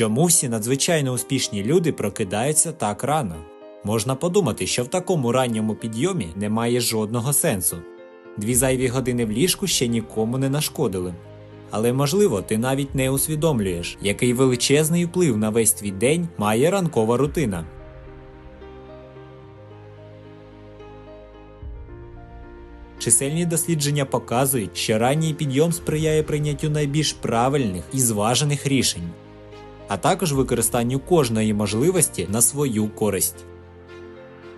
Чому всі надзвичайно успішні люди прокидаються так рано? Можна подумати, що в такому ранньому підйомі немає жодного сенсу. Дві зайві години в ліжку ще нікому не нашкодили. Але можливо, ти навіть не усвідомлюєш, який величезний вплив на весь твій день має ранкова рутина. Чисельні дослідження показують, що ранній підйом сприяє прийняттю найбільш правильних і зважених рішень, а також використанню кожної можливості на свою користь.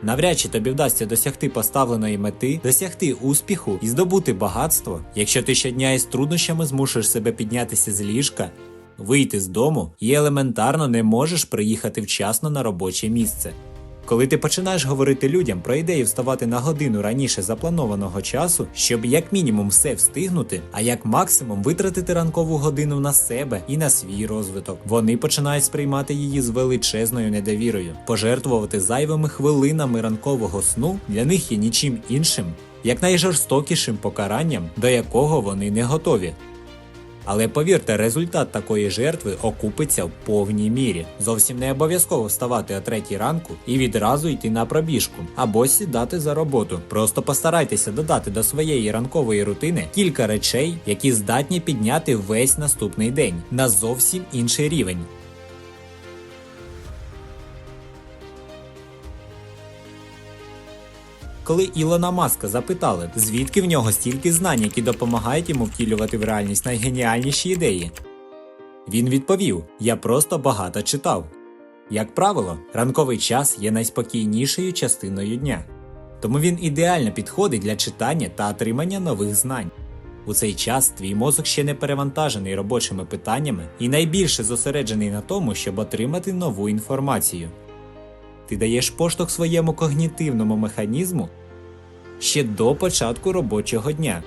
Навряд чи тобі вдасться досягти поставленої мети, досягти успіху і здобути багатство, якщо ти щодня із труднощами змушуєш себе піднятися з ліжка, вийти з дому і елементарно не можеш приїхати вчасно на робоче місце. Коли ти починаєш говорити людям про ідею вставати на годину раніше запланованого часу, щоб як мінімум все встигнути, а як максимум витратити ранкову годину на себе і на свій розвиток, вони починають сприймати її з величезною недовірою. Пожертвувати зайвими хвилинами ранкового сну для них є нічим іншим, як найжорстокішим покаранням, до якого вони не готові. Але повірте, результат такої жертви окупиться в повній мірі. Зовсім не обов'язково вставати о третій ранку і відразу йти на пробіжку або сідати за роботу. Просто постарайтеся додати до своєї ранкової рутини кілька речей, які здатні підняти весь наступний день на зовсім інший рівень. Коли Ілона Маска запитали, звідки в нього стільки знань, які допомагають йому втілювати в реальність найгеніальніші ідеї, він відповів: Я просто багато читав. Як правило, ранковий час є найспокійнішою частиною дня, тому він ідеально підходить для читання та отримання нових знань. У цей час твій мозок ще не перевантажений робочими питаннями і найбільше зосереджений на тому, щоб отримати нову інформацію. Ти даєш поштовх своєму когнітивному механізму ще до початку робочого дня.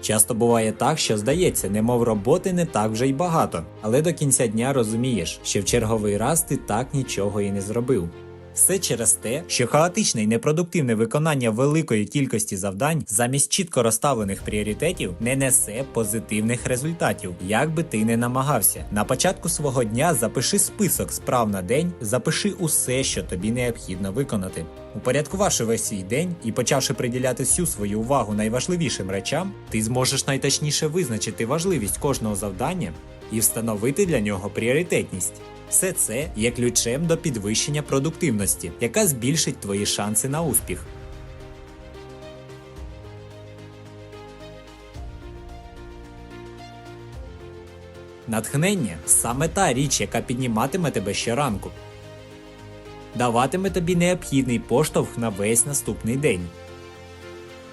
Часто буває так, що здається, немов роботи не так вже й багато, але до кінця дня розумієш, що в черговий раз ти так нічого і не зробив. Все через те, що хаотичне і непродуктивне виконання великої кількості завдань замість чітко розставлених пріоритетів не несе позитивних результатів, як би ти не намагався. На початку свого дня запиши список справ на день, запиши усе, що тобі необхідно виконати. Упорядкувавши весь свій день і почавши приділяти всю свою увагу найважливішим речам, ти зможеш найточніше визначити важливість кожного завдання і встановити для нього пріоритетність. Все це є ключем до підвищення продуктивності, яка збільшить твої шанси на успіх. Натхнення саме та річ, яка підніматиме тебе щоранку, даватиме тобі необхідний поштовх на весь наступний день.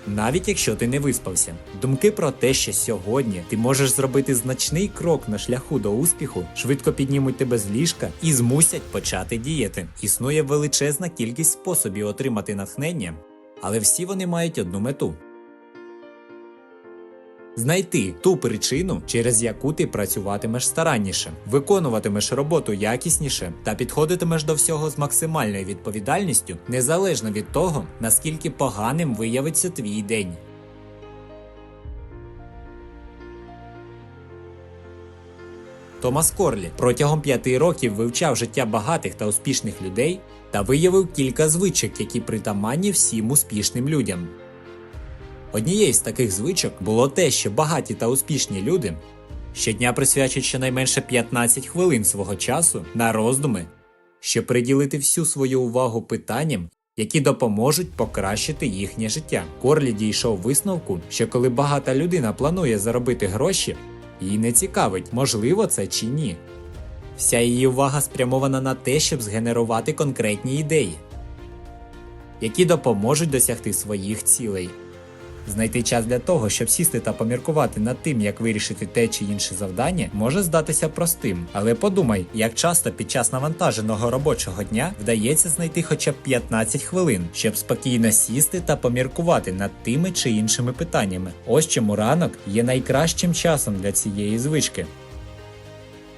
Навіть якщо ти не виспався, думки про те, що сьогодні ти можеш зробити значний крок на шляху до успіху, швидко піднімуть тебе з ліжка і змусять почати діяти. Існує величезна кількість способів отримати натхнення, але всі вони мають одну мету. Знайти ту причину, через яку ти працюватимеш старанніше, виконуватимеш роботу якісніше та підходитимеш до всього з максимальною відповідальністю, незалежно від того, наскільки поганим виявиться твій день. Томас Корлі протягом п'яти років вивчав життя багатих та успішних людей та виявив кілька звичок, які притаманні всім успішним людям. Однією з таких звичок було те, що багаті та успішні люди щодня присвячують щонайменше 15 хвилин свого часу на роздуми, щоб приділити всю свою увагу питанням, які допоможуть покращити їхнє життя. Корлі дійшов висновку, що коли багата людина планує заробити гроші, їй не цікавить, можливо це чи ні. Вся її увага спрямована на те, щоб згенерувати конкретні ідеї, які допоможуть досягти своїх цілей. Знайти час для того, щоб сісти та поміркувати над тим, як вирішити те чи інше завдання, може здатися простим. Але подумай, як часто під час навантаженого робочого дня вдається знайти хоча б 15 хвилин, щоб спокійно сісти та поміркувати над тими чи іншими питаннями. Ось чому ранок є найкращим часом для цієї звички.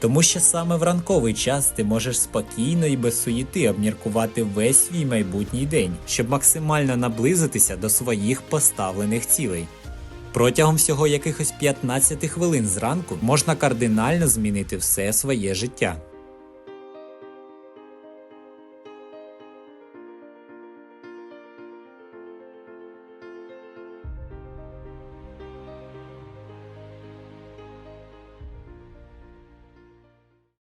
Тому що саме в ранковий час ти можеш спокійно і без суєти обміркувати весь свій майбутній день, щоб максимально наблизитися до своїх поставлених цілей. Протягом всього якихось 15 хвилин зранку можна кардинально змінити все своє життя.